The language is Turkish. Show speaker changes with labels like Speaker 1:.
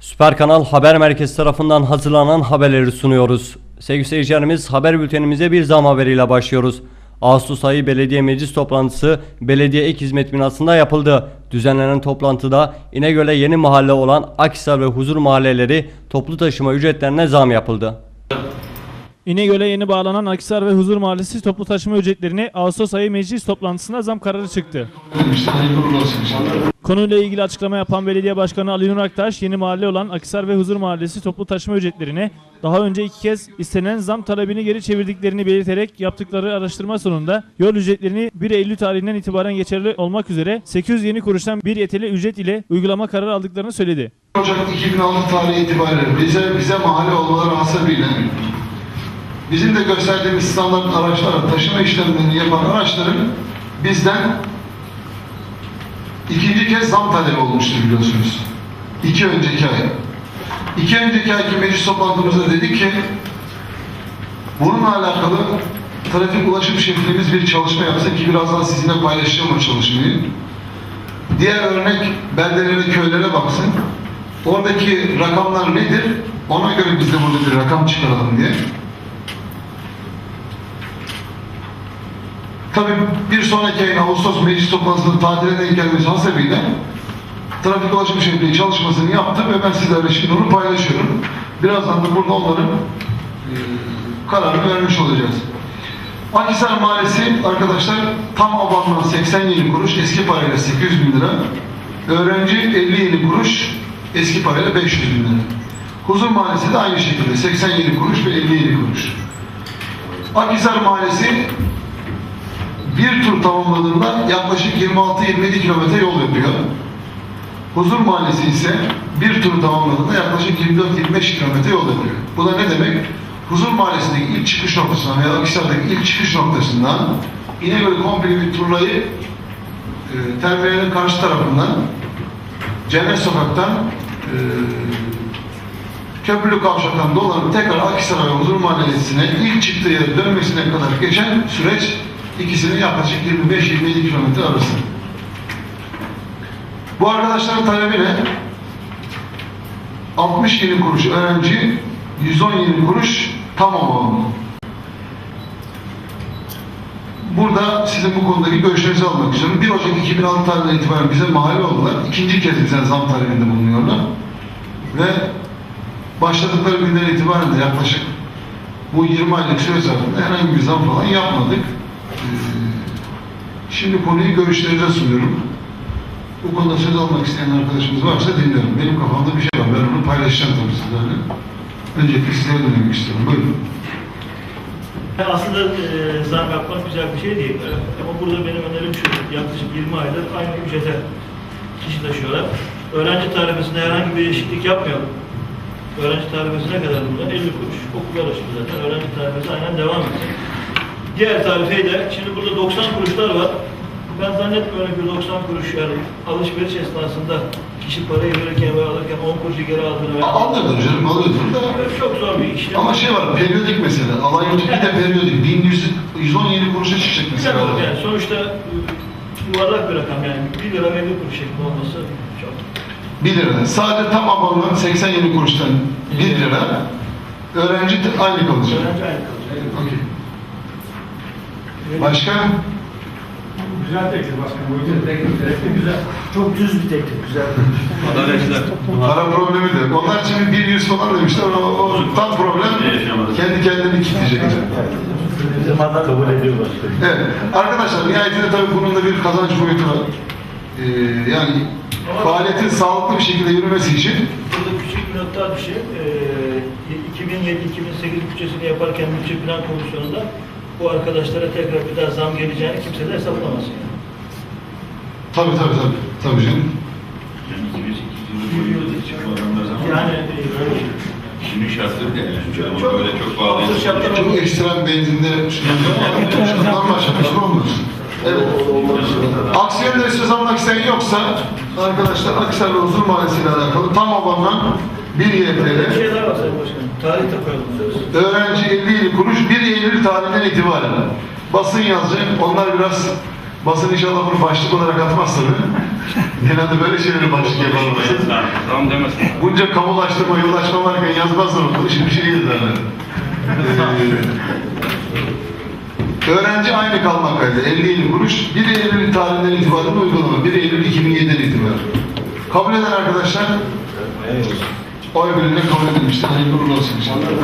Speaker 1: Süper Kanal Haber Merkezi tarafından hazırlanan haberleri sunuyoruz. Sevgili seyircilerimiz haber bültenimize bir zam haberiyle başlıyoruz. Ağustos ayı belediye meclis toplantısı belediye ek hizmet binasında yapıldı. Düzenlenen toplantıda İnegöl'e yeni mahalle olan Akhisar ve Huzur mahalleleri toplu taşıma ücretlerine zam yapıldı.
Speaker 2: İnegöl'e yeni bağlanan Akhisar ve Huzur Mahallesi toplu taşıma ücretlerine Ağustos ayı meclis toplantısında zam kararı çıktı. Konuyla ilgili açıklama yapan Belediye Başkanı Ali Nur Aktaş, yeni mahalle olan Akhisar ve Huzur Mahallesi toplu taşıma ücretlerine daha önce iki kez istenen zam talebini geri çevirdiklerini belirterek yaptıkları araştırma sonunda yol ücretlerini 1 Eylül tarihinden itibaren geçerli olmak üzere 800 yeni kuruştan bir yeteli ücret ile uygulama kararı aldıklarını söyledi.
Speaker 3: Ocak 2006 tarihi itibariyle bize bize mahalle olmaları hasebiyle bizim de gösterdiğimiz standart araçlar, taşıma işlemlerini yapan araçların bizden ikinci kez zam talebi olmuştur biliyorsunuz. İki önceki ay. İki önceki ayki meclis toplantımızda dedik ki bununla alakalı trafik ulaşım şeklimiz bir çalışma yapsak ki birazdan sizinle paylaşacağım o çalışmayı. Diğer örnek beldelere, köylere baksın. Oradaki rakamlar nedir? Ona göre biz de burada bir rakam çıkaralım diye. Tabii bir sonraki ayın Ağustos meclis toplantısının tatiline denk gelmesi hasebiyle trafik ulaşım şehirliği çalışmasını yaptım ve ben sizlerle şimdi onu paylaşıyorum. Birazdan da burada onların e, kararını vermiş olacağız. Akhisar Mahallesi arkadaşlar tam abandan 87 kuruş, eski parayla 800 bin lira. Öğrenci 57 kuruş, eski parayla 500 bin lira. Huzur Mahallesi de aynı şekilde 87 kuruş ve 57 kuruş. Akhisar Mahallesi bir tur tamamladığında yaklaşık 26-27 kilometre yol yapıyor. Huzur Mahallesi ise bir tur tamamladığında yaklaşık 24-25 kilometre yol yapıyor. Bu da ne demek? Huzur Mahallesi'ndeki ilk çıkış noktasından veya Akhisar'daki ilk çıkış noktasından İnegöl komple bir turlayı e, terminalin karşı tarafından Cennet Sokak'tan e, Köprülü Kavşak'tan dolanıp tekrar Akhisar ve Huzur Mahallesi'ne ilk çıktığı yere dönmesine kadar geçen süreç ikisinin yaklaşık 25-27 kilometre arası. Bu arkadaşların talebi ne? 60 yeni kuruş öğrenci, 117 kuruş tamam olanı. Burada sizin bu konudaki görüşlerinizi almak istiyorum. 1 Ocak 2006 tarihinden itibaren bize mahalle oldular. İkinci kez bize zam talebinde bulunuyorlar. Ve başladıkları günden itibaren de yaklaşık bu 20 aylık süre zarfında herhangi bir zam falan yapmadık. Ee, Şimdi konuyu görüşlerinize sunuyorum. Bu konuda söz almak isteyen arkadaşımız varsa dinliyorum. Benim kafamda bir şey var. Ben onu paylaşacağım tabii sizlerle. Öncelikle size dönmek istiyorum. Buyurun.
Speaker 4: Aslında e, zam yapmak güzel bir şey değil. Ama burada benim önerim şu, yaklaşık 20 aydır aynı ücrete kişi taşıyorlar. Öğrenci tarifesinde herhangi bir değişiklik yapmayalım. Öğrenci tarifesi ne kadar burada? 50 kuruş. Okullar açıldı zaten. Öğrenci tarifesi aynen devam edecek. Diğer tarifeyi de, şimdi burada 90 kuruşlar var. Ben zannetmiyorum ki 90 kuruş yani alışveriş esnasında kişi parayı verirken ve alırken 10 kuruşu geri aldığını ve
Speaker 3: Almıyordur canım, alıyordur da.
Speaker 4: çok zor bir iş.
Speaker 3: Ama şey var, periyodik mesela. Alay Yotik de periyodik. 1100, 117 kuruşa çıkacak mesela.
Speaker 4: olur yani. Sonuçta e, yuvarlak bir rakam yani. 1 lira ve 50 kuruş şeklinde olması çok.
Speaker 3: 1 lira. Sadece tam abonman 87 kuruştan 1 lira. Öğrenci aynı kalacak.
Speaker 4: Öğrenci aynı kalacak.
Speaker 3: Okey. Başka?
Speaker 5: Güzel teklif başkanım. Teklif teklif güzel.
Speaker 6: Çok düz bir teklif, güzel.
Speaker 3: Para problemi de. Onlar için bir yüz falan demişler. O, o tam problem kendi kendini kitleyecek.
Speaker 6: Bizim adam kabul ediyor başkanım.
Speaker 3: Evet. Arkadaşlar nihayetinde tabii bunun da bir kazanç boyutu var. Ee, yani faaliyetin sağlıklı bir şekilde yürümesi için
Speaker 4: Burada küçük bir not daha düşeyim. Ee, 2007-2008 bütçesini yaparken bütçe plan komisyonunda bu arkadaşlara tekrar bir daha zam geleceğini kimse de hesaplamasın. Yani.
Speaker 3: tabii tabii tabii. Tabii canım.
Speaker 4: Yani e, böyle.
Speaker 7: Şimdi şartları değerlendiriyor ama
Speaker 4: Çok-
Speaker 7: böyle çok bağlı.
Speaker 4: çok şartlar-
Speaker 3: Çok ekstrem benzinde şundan başlamışım olmuş. Evet. Aksiyonları söz almak isteyen yoksa arkadaşlar Aksar ve Huzur Mahallesi ile alakalı tam abandan bir
Speaker 4: Bir
Speaker 3: YTL
Speaker 4: şey daha var Sayın Başkanım. Tarih de
Speaker 3: öğrenci 50 kuruş 1 Eylül tarihinden itibaren basın yazacak. Onlar biraz Basın inşallah bunu başlık olarak atmaz tabii. Genelde böyle şeyleri başlık yaparlar.
Speaker 7: Tamam, demesin.
Speaker 3: Bunca kamulaştırma, yollaşma varken yazmazlar onu. Şimdi bir şey yazarlar. Ee, öğrenci aynı kalmak kaydı. 50 kuruş. 1 Eylül tarihinden itibaren uygulama. 1 Eylül 2007'den itibaren. Kabul eden arkadaşlar oy birliğiyle kabul edilmiştir. Hayırlı olsun inşallah.